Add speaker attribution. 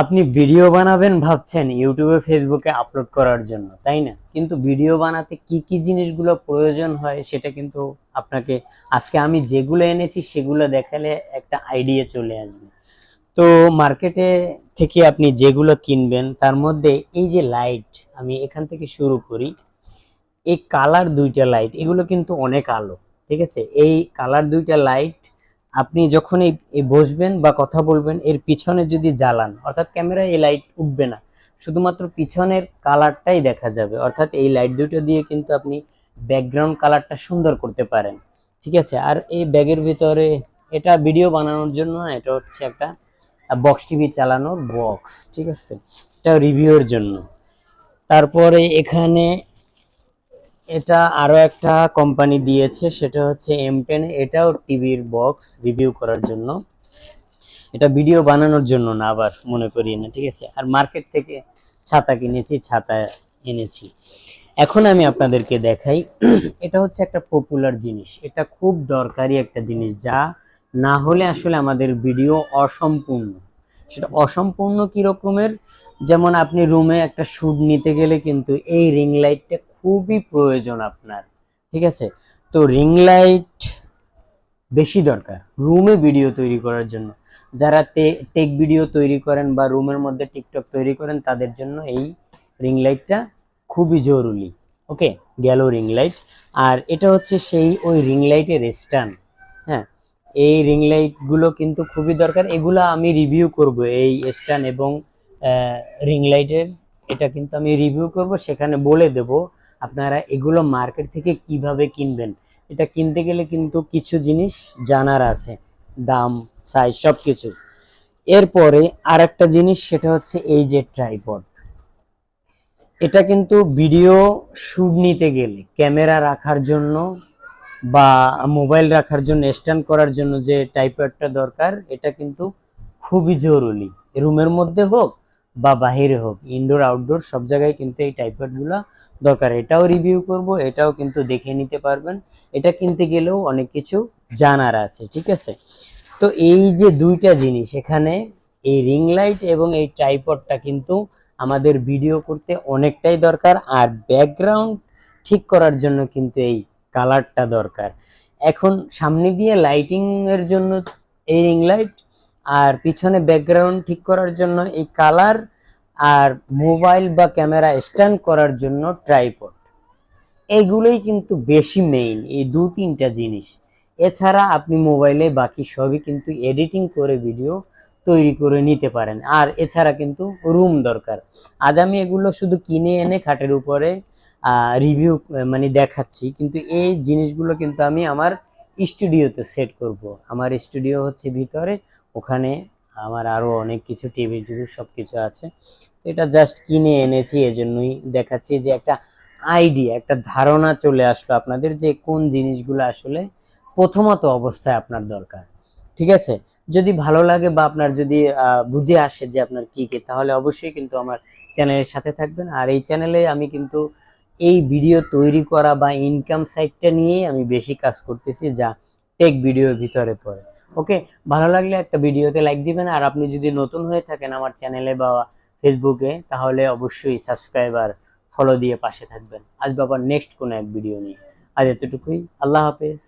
Speaker 1: আপনি ভিডিও বানাবেন ভাবছেন ইউটিউবে, ফেসবুকে আপলোড করার জন্য, তাই না? কিন্তু ভিডিও বানাতে কি কি জিনিসগুলো প্রয়োজন হয় সেটা কিন্তু আপনাকে, আজকে আমি যেগুলো এনেছি সেগুলো দেখালে একটা আইডিয়া চলে আসবে। তো মার্কেটে থেকে আপনি যেগুলো কিনবেন, তার মধ্যে এই যে লাইট আমি এখান থেকে শুরু করি। এই কালার দুইটা লাইট এগুলো কিন্তু অনেক আলো, ঠিক আছে? এই কালার দুইটা লাইট আপনি যখন এই বসবেন বা কথা বলবেন এর পিছনে যদি জ্বালান অর্থাৎ ক্যামেরায় এই লাইট উঠবে না শুধুমাত্র পিছনের কালারটাই দেখা যাবে। অর্থাৎ এই লাইট দুটো দিয়ে কিন্তু আপনি ব্যাকগ্রাউন্ড কালারটা সুন্দর করতে পারেন। ঠিক আছে? আর এই ব্যাগের ভিতরে এটা ভিডিও বানানোর জন্য না, এটা হচ্ছে একটা বক্স টিভি চালানোর বক্স ঠিক আছে? এটা রিভিউর জন্য। তারপরে এখানে এটা আরও একটা কোম্পানি দিয়েছে, সেটা হচ্ছে এম টেন এটাও টিভির বক্স রিভিউ করার জন্য। এটা ভিডিও বানানোর জন্য না আবার, মনে করি না, ঠিক আছে? আর মার্কেট থেকে ছাতা কিনেছি, ছাতা এনেছি। এখন আমি আপনাদেরকে দেখাই, এটা হচ্ছে একটা পপুলার জিনিস। এটা খুব দরকারি একটা জিনিস যা না হলে আসলে আমাদের ভিডিও অসম্পূর্ণ। সেটা অসম্পূর্ণ কি রকমের? যেমন আপনি রুমে একটা শুট নিতে গেলে কিন্তু এই রিং লাইটটা খুবই প্রয়োজন আপনার, ঠিক আছে? তো রিং লাইট বেশি দরকার রুমে ভিডিও তৈরি করার জন্য। যারা টেক ভিডিও তৈরি করেন বা রুমের মধ্যে টিকটক তৈরি করেন, তাদের জন্য এই রিং লাইটটা খুবই জরুরি। ওকে গেল রিং লাইট আর এটা হচ্ছে সেই ওই রিং লাইটের স্ট্যান্ড হ্যাঁ? এই রিং লাইটগুলো কিন্তু খুবই দরকার। এগুলো আমি রিভিউ করব এই স্ট্যান্ড এবং রিং লাইটের এটা কিন্তু আমি রিভিউ করব, সেখানে বলে দেব আপনারা এগুলো মার্কেট থেকে কীভাবে কিনবেন। এটা কিনতে গেলে কিন্তু কিছু জিনিস জানার আছে, দাম সাইজ সব কিছু এরপরে আর একটা জিনিস, সেটা হচ্ছে এই যে ট্রাইপড এটা কিন্তু ভিডিও শুট নিতে গেলে ক্যামেরা রাখার জন্য বা মোবাইল রাখার জন্য স্ট্যান্ড করার জন্য যে ট্রাইপডটা দরকার, এটা কিন্তু খুবই জরুরি। রুমের মধ্যে হোক বা বাহিরে হোক ইনডোর আউটডোর সব জায়গায় কিন্তু এই টাইপডগুলো দরকার। এটাও রিভিউ করব, এটাও কিন্তু দেখে নিতে পারবেন। এটা কিনতে গেলেও অনেক কিছু জানার আছে, ঠিক আছে? তো এই যে দুইটা জিনিস, এখানে এই রিং লাইট এবং এই ট্রাইপডটা কিন্তু আমাদের ভিডিও করতে অনেকটাই দরকার। আর ব্যাকগ্রাউন্ড ঠিক করার জন্য কিন্তু এই কালারটা দরকার। এখন সামনে দিয়ে লাইটিং এর জন্য এই রিং লাইট আর পিছনে ব্যাকগ্রাউন্ড ঠিক করার জন্য এই কালার আর মোবাইল বা ক্যামেরা স্ট্যান্ড করার জন্য ট্রাইপড এইগুলোই কিন্তু বেশি মেইন এই দু তিনটা জিনিস। এছাড়া আপনি মোবাইলে বাকি সবই কিন্তু এডিটিং করে ভিডিও তৈরি করে নিতে পারেন। আর এছাড়া কিন্তু রুম দরকার। আজ আমি এগুলো শুধু কিনে এনে খাটের উপরে রিভিউ মানে দেখাচ্ছি। কিন্তু এই জিনিসগুলো কিন্তু আমি আমার স্টুডিওতে সেট করব। আমার স্টুডিও হচ্ছে ভিতরে, ওখানে আমার আরও অনেক কিছু টিভি টিভি সব কিছু আছে। তো এটা জাস্ট কিনে এনেছি, এজন্যই দেখাচ্ছি যে একটা আইডিয়া একটা ধারণা চলে আসলো আপনাদের যে কোন জিনিসগুলো আসলে প্রথমত অবস্থায় আপনার দরকার। ঠিক আছে? যদি ভালো লাগে বা আপনার যদি বুঝে আসে যে আপনার কি কি, তাহলে অবশ্যই কিন্তু আমার চ্যানেলের সাথে থাকবেন। আর এই চ্যানেলে আমি কিন্তু এই ভিডিও তৈরি করা বা ইনকাম সাইটটা নিয়েই আমি বেশি কাজ করতেছি যা টেক ভিডিওর ভিতরে পড়ে। ওকে? ভালো লাগলে একটা ভিডিওতে লাইক দিবেন, আর আপনি যদি নতুন হয়ে থাকেন আমার চ্যানেলে বা ফেসবুকে তাহলে অবশ্যই সাবস্ক্রাইবার ফলো দিয়ে পাশে থাকবেন। আজ বাবার নেক্সট কোনো এক ভিডিও নিয়ে। আজ এতটুকুই। আল্লাহ হাফেজ।